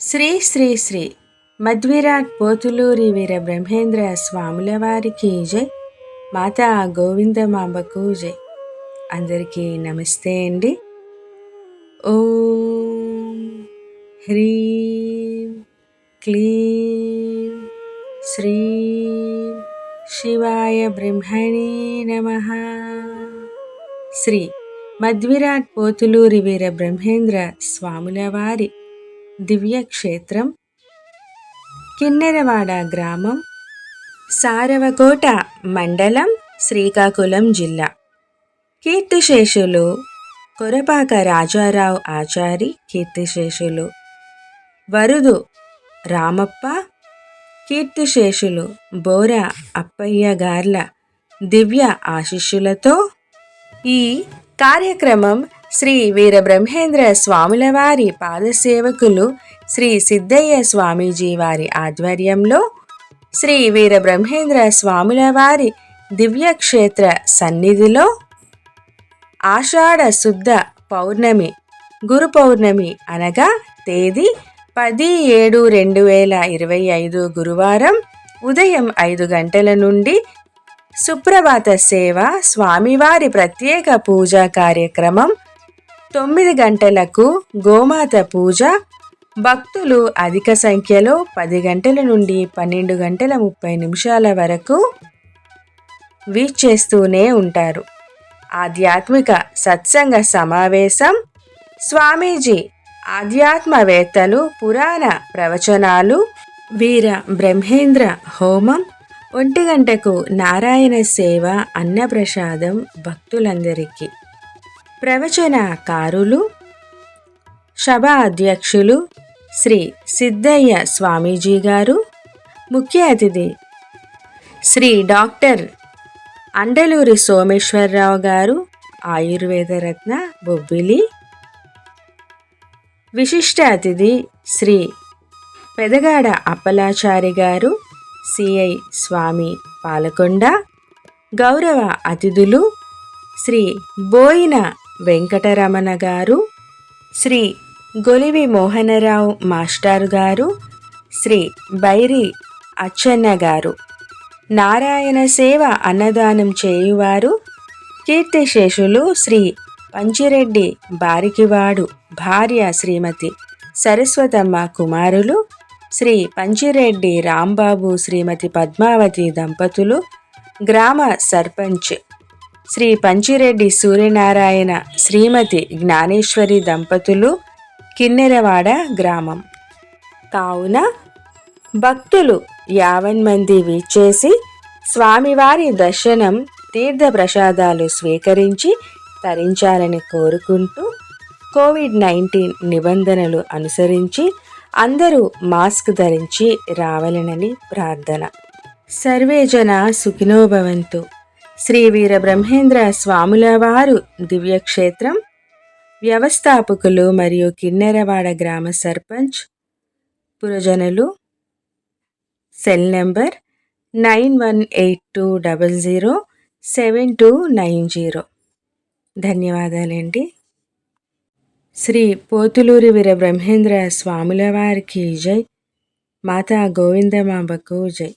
శ్రీ శ్రీ శ్రీ మధ్విరాట్ పోతులూరి వీర బ్రహ్మేంద్ర స్వాముల వారికి జై. మాతా గోవిందమాంబకు జై. అందరికీ నమస్తే అండి. ఓ హ్రీం క్లీం శ్రీం శివాయ బ్రహ్మణే నమ. శ్రీ మధ్విరాట్ పోతులూరి వీర బ్రహ్మేంద్ర స్వాముల వారి దివ్యక్షేత్రం కిన్నెరవాడ గ్రామం సారవకోట మండలం శ్రీకాకుళం జిల్లా. కీర్తిశేషులు కొరపాక రాజారావు ఆచారి కీర్తిశేషులు. వరుదు రామప్ప కీర్తిశేషులు బోర అప్పయ్య గార్ల దివ్య ఆశిష్యులతో ఈ కార్యక్రమం శ్రీ వీరబ్రహ్మేంద్ర స్వాముల వారి పాదసేవకులు శ్రీ సిద్ధయ్య స్వామీజీ వారి ఆధ్వర్యంలో శ్రీ వీరబ్రహ్మేంద్ర స్వాముల వారి దివ్యక్షేత్ర సన్నిధిలో ఆషాఢ శుద్ధ పౌర్ణమి గురు పౌర్ణమి అనగా తేదీ పది ఏడు రెండు వేల ఇరవై ఐదు గురువారం ఉదయం ఐదు గంటల నుండి సుప్రభాత సేవ స్వామివారి ప్రత్యేక పూజా కార్యక్రమం తొమ్మిది గంటలకు గోమాత పూజ. భక్తులు అధిక సంఖ్యలో పది గంటల నుండి పన్నెండు గంటల ముప్పై నిమిషాల వరకు వీక్షేస్తూనే ఉంటారు. ఆధ్యాత్మిక సత్సంగ సమావేశం. స్వామీజీ ఆధ్యాత్మవేత్తలు పురాణ ప్రవచనాలు వీర బ్రహ్మేంద్ర హోమం ఒంటి గంటకు నారాయణ సేవ అన్నప్రసాదం భక్తులందరికీ. ప్రవచనకారులు సభ అధ్యక్షులు శ్రీ సిద్ధయ్య స్వామీజీ గారు ముఖ్య అతిథి శ్రీ డాక్టర్ అండలూరి సోమేశ్వరరావు గారు ఆయుర్వేదరత్న బొబ్బిలి. విశిష్ట అతిథి శ్రీ పెదగాడ అప్పలాచారి గారు సిఐ స్వామి పాలకొండ. గౌరవ అతిథులు శ్రీ బోయిన వెంకటరమణ గారు శ్రీ గొలివి మోహనరావు మాస్టారు గారు శ్రీ బైరి అచ్చన్న గారు. నారాయణ సేవ అన్నదానం చేయువారు కీర్తిశేషులు శ్రీ పంచిరెడ్డి బారికివాడు భార్య శ్రీమతి సరస్వతమ్మ కుమారులు శ్రీ పంచిరెడ్డి రాంబాబు శ్రీమతి పద్మావతి దంపతులు గ్రామ సర్పంచ్ శ్రీ పంచిరెడ్డి సూర్యనారాయణ శ్రీమతి జ్ఞానేశ్వరి దంపతులు కిన్నెరవాడ గ్రామం. కావున భక్తులు యావన్ మంది వీచేసి స్వామివారి దర్శనం తీర్థ ప్రసాదాలు స్వీకరించి తరించాలని కోరుకుంటూ కోవిడ్ నైన్టీన్ నిబంధనలు అనుసరించి అందరూ మాస్క్ ధరించి రావాలనని ప్రార్థన. సర్వేజన సుఖినోభవంతు శ్రీ వీర బ్రహ్మేంద్ర స్వాముల వారు దివ్యక్షేత్రం వ్యవస్థాపకులు మరియు కిన్నెరవాడ గ్రామ sarpanch పురజనులు. Cell number nine one eight two double zero seven two nine zero. ధన్యవాదాలండి. శ్రీ పోతులూరి వీర బ్రహ్మేంద్ర స్వాముల వారికి జై. మాతా గోవిందమాంబకు జై.